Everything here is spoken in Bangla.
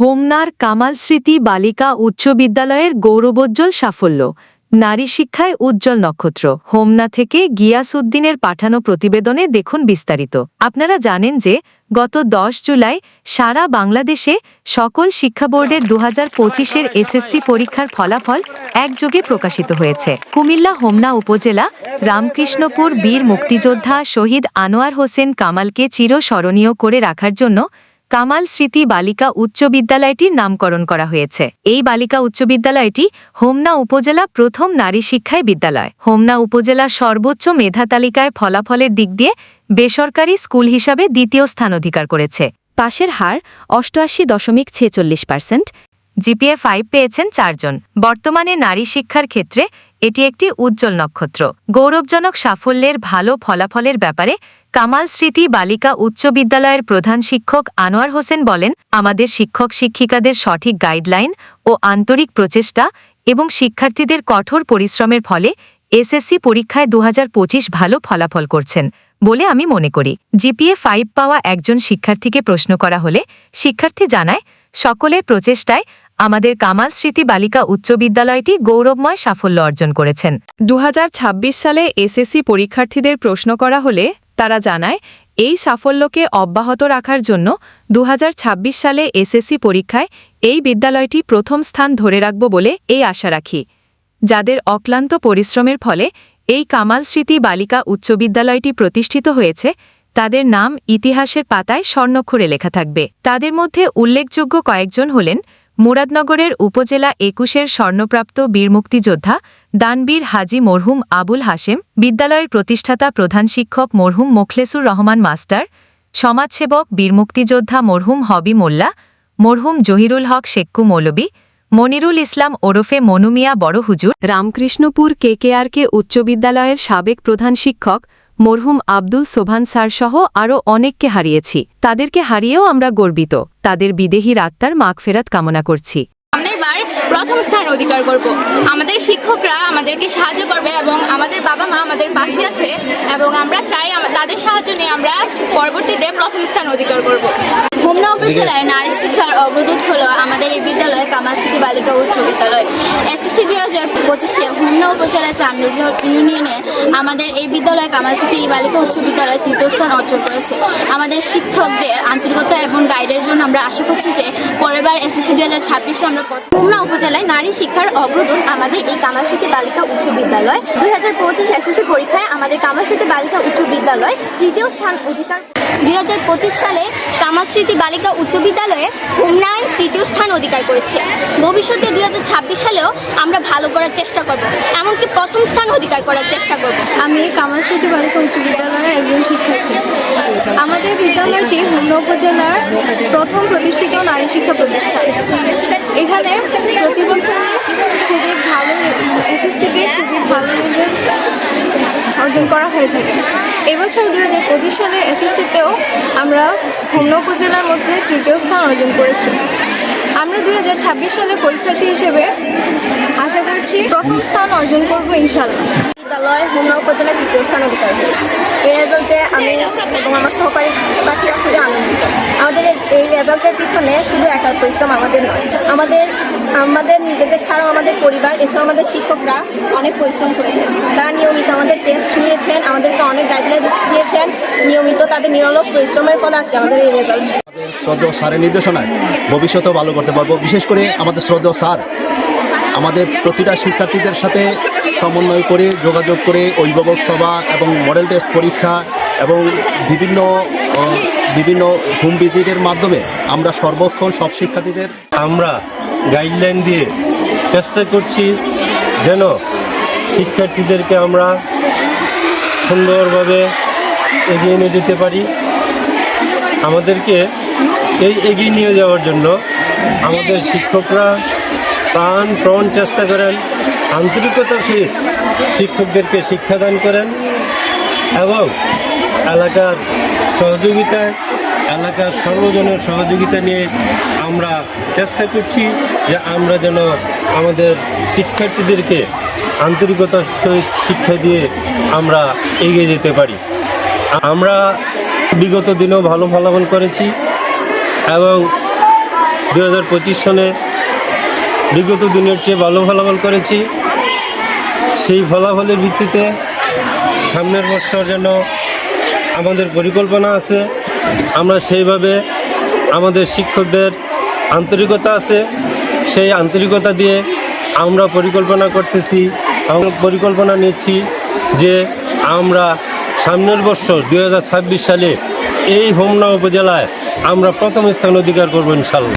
হোমনার কামাল স্মৃতি বালিকা উচ্চ বিদ্যালয়ের গৌরবোজ্জ্বল সাফল্য। নারী শিক্ষায় উজ্জ্বল নক্ষত্র। হোমনা থেকে গিয়াস উদ্দিনের পাঠানো প্রতিবেদনে দেখুন বিস্তারিত। আপনারা জানেন যে, গত দশ জুলাই সারা বাংলাদেশে সকল শিক্ষা বোর্ডের দু হাজার পঁচিশের এসএসসি পরীক্ষার ফলাফল একযোগে প্রকাশিত হয়েছে। কুমিল্লা হোমনা উপজেলা রামকৃষ্ণপুর বীর মুক্তিযোদ্ধা শহীদ আনোয়ার হোসেন কামালকে চিরস্মরণীয় করে রাখার জন্য কামাল স্মৃতি বালিকা উচ্চ বিদ্যালয়টির নামকরণ করা হয়েছে। এই বালিকা উচ্চ বিদ্যালয়টি হোমনা উপজেলা প্রথম নারী শিক্ষায় বিদ্যালয়। হোমনা উপজেলা সর্বোচ্চ মেধা তালিকায় ফলাফলের দিক দিয়ে বেসরকারি স্কুল হিসাবে দ্বিতীয় স্থান অধিকার করেছে। পাশের হার অষ্টআশি দশমিক ছেচল্লিশ পার্সেন্ট জিপিএ ফাইভ পেয়েছেন চারজন। বর্তমানে নারী শিক্ষার ক্ষেত্রে এটি একটি উজ্জ্বল নক্ষত্র। গৌরবজনক সাফল্যের ভালো ফলাফলের ব্যাপারে কামাল স্মৃতি বালিকা উচ্চ বিদ্যালয়ের প্রধান শিক্ষক আনোয়ার হোসেন বলেন, আমাদের শিক্ষক শিক্ষিকাদের সঠিক গাইডলাইন ও আন্তরিক প্রচেষ্টা এবং শিক্ষার্থীদের কঠোর পরিশ্রমের ফলে এসএসসি পরীক্ষায় দু ভালো ফলাফল করছেন বলে আমি মনে করি। জিপিএ ফাইভ পাওয়া একজন শিক্ষার্থীকে প্রশ্ন করা হলে শিক্ষার্থী জানায়, সকলের প্রচেষ্টায় আমাদের কামাল স্মৃতি বালিকা উচ্চ বিদ্যালয়টি গৌরবময় সাফল্য অর্জন করেছেন। দু হাজার ছাব্বিশ সালে এসএসসি পরীক্ষার্থীদের প্রশ্ন করা হলে তারা জানায়, এই সাফল্যকে অব্যাহত রাখার জন্য দুহাজার ছাব্বিশ সালে এসএসসি পরীক্ষায় এই বিদ্যালয়টি প্রথম স্থান ধরে রাখব বলে এই আশা রাখি। যাদের অক্লান্ত পরিশ্রমের ফলে এই কামাল স্মৃতি বালিকা উচ্চ বিদ্যালয়টি প্রতিষ্ঠিত হয়েছে, তাদের নাম ইতিহাসের পাতায় স্বর্ণক্ষরে লেখা থাকবে। তাদের মধ্যে উল্লেখযোগ্য কয়েকজন হলেন মুরাদনগরের উপজেলা একুশের স্বর্ণপ্রাপ্ত বীর মুক্তিযোদ্ধা দানবীর হাজি মরহুম আবুল হাশেম, বিদ্যালয়ের প্রতিষ্ঠাতা প্রধান শিক্ষক মরহুম মোখলেসুর রহমান মাস্টার, সমাজসেবক বীর মুক্তিযোদ্ধা মরহুম হবি মোল্লা, মরহুম জহিরুল হক শেক্কু মৌলবী, মনিরুল ইসলাম ওরফে মনুমিয়া বড় হুজুর, রামকৃষ্ণপুর কেকেআরকে উচ্চ বিদ্যালয়ের সাবেক প্রধান শিক্ষক মরহুম আব্দুল সোভান স্যার সহ আরও অনেককে হারিয়েছি। তাদেরকে হারিয়েও আমরা গর্বিত। তাদের বিদেহী আত্মার মাগফেরাত কামনা করছি। প্রথম স্থান অধিকার করব। আমাদের শিক্ষকরা আমাদেরকে সাহায্য করবে এবং আমাদের বাবা মা আমাদের পাশে আছে এবং আমরা চাই তাদের সাহায্য নিয়ে আমরা পরবর্তীতে প্রথম স্থান অধিকার করব। হোমনা উপজেলায় নারী শিক্ষার অগ্রদূত হলো আমাদের এই বিদ্যালয় কামাল স্মৃতি বালিকা উচ্চ বিদ্যালয়। এসএসসি দুই হাজার পঁচিশে হোমনা উপজেলার চামড়িঝড় ইউনিয়নে আমাদের এই বিদ্যালয় কামাল স্মৃতি বালিকা উচ্চ বিদ্যালয় তৃতীয় স্থান অর্জন করেছে। আমাদের শিক্ষকদের আন্তরিকতা এবং গাইডের জন্য আমরা আশা করছি যে পরের বার এসএসসি দুই হাজার ছাব্বিশে আমরা হোমনা উপজেলায় নারী শিক্ষার অগ্রদূত আমাদের এই কামালস্মৃতি বালিকা উচ্চ বিদ্যালয়। দুই হাজার পঁচিশ এসএসসি পরীক্ষায় আমাদের কামালস্মৃতি বালিকা উচ্চ বিদ্যালয় তৃতীয় স্থান অধিকার দুই হাজার পঁচিশ সালে কামাল স্মৃতি বালিকা উচ্চ বিদ্যালয়ে হোমনায় তৃতীয় স্থান অধিকার করেছে। ভবিষ্যতে দুই হাজার ছাব্বিশ সালেও আমরা ভালো করার চেষ্টা করব। এমনকি প্রথম স্থান অধিকার করার চেষ্টা করব। আমি কামাল স্মৃতি বালিকা উচ্চ বিদ্যালয়ের একজন শিক্ষার্থী। আমাদের বিদ্যালয়টি হোমনা উপজেলার প্রথম প্রতিষ্ঠিত নারী শিক্ষা প্রতিষ্ঠান। এখানে প্রতি বছরই খুবই ভালো, এসএসসিতে খুবই ভালো অর্জন করা হয়ে থাকে। এবছর দু হাজার পঁচিশ সালে এসএসসিতেও আমরা হোমনা উপজেলার মধ্যে তৃতীয় স্থান অর্জন করেছি। আমরা দুই হাজার ছাব্বিশ সালে পরীক্ষার্থী হিসেবে আশা করছি প্রথম স্থান অর্জন করব ইনশাল্লাহ বিদ্যালয় হোমনা উপজেলায় তৃতীয় স্থান অধিকার এই রেজাল্টে আমি এবং আমার সহকারী শিক্ষার্থীরা খুবই আনন্দিত। আমাদের এই রেজাল্টের পিছনে শুধু একার পরিশ্রম আমাদের নয়। আমাদের আমাদের নিজেদের ছাড়াও আমাদের পরিবার, এছাড়াও আমাদের শিক্ষকরা অনেক পরিশ্রম করেছেন। তারা নিয়মিত আমাদের টেস্ট নিয়েছেন, আমাদেরকে অনেক গাইডলাইন দিয়েছেন। নিয়মিত তাদের নিরলস পরিশ্রমের ফলে আজকে আমাদের এই রেজাল্ট শ্রদ্ধেয় স্যারের নির্দেশনায় ভবিষ্যতেও ভালো করতে পারব। বিশেষ করে আমাদের শ্রদ্ধেয় স্যার, আমাদের প্রতিটা শিক্ষার্থীদের সাথে সমন্বয় করে, যোগাযোগ করে অভিভাবক সভা এবং মডেল টেস্ট পরীক্ষা এবং বিভিন্ন বিভিন্ন হোম ভিজিটের মাধ্যমে আমরা সর্বক্ষণ সব শিক্ষার্থীদের আমরা গাইডলাইন দিয়ে চেষ্টা করছি যেন শিক্ষার্থীদেরকে আমরা সুন্দরভাবে এগিয়ে নিয়ে যেতে পারি। আমাদেরকে এই এগিয়ে নিয়ে যাওয়ার জন্য আমাদের শিক্ষকরা প্রাণ প্রণ চেষ্টা করেন, আন্তরিকতার সহিত শিক্ষকদেরকে শিক্ষাদান করেন এবং এলাকার সহযোগিতায়, এলাকার সর্বজনের সহযোগিতা নিয়ে আমরা চেষ্টা করছি যে আমরা যেন আমাদের শিক্ষার্থীদেরকে আন্তরিকতার সহিত শিক্ষা দিয়ে আমরা এগিয়ে যেতে পারি। আমরা বিগত দিনেও ভালো ফলাফল করেছি এবং দু হাজার পঁচিশ সনে বিগত দিনের চেয়ে ভালো ফলাফল করেছি। সেই ফলাফলের ভিত্তিতে সামনের বছর যেন আমাদের পরিকল্পনা আছে। আমরা সেইভাবে আমাদের শিক্ষকদের আন্তরিকতা আছে। সেই আন্তরিকতা দিয়ে আমরা পরিকল্পনা করতেছি। আমরা পরিকল্পনা নিচ্ছি যে আমরা সামনের বছর দুই সালে এই হোমনা উপজেলায় আমরা প্রথম স্থান অধিকার করব ইনশাল্লাহ।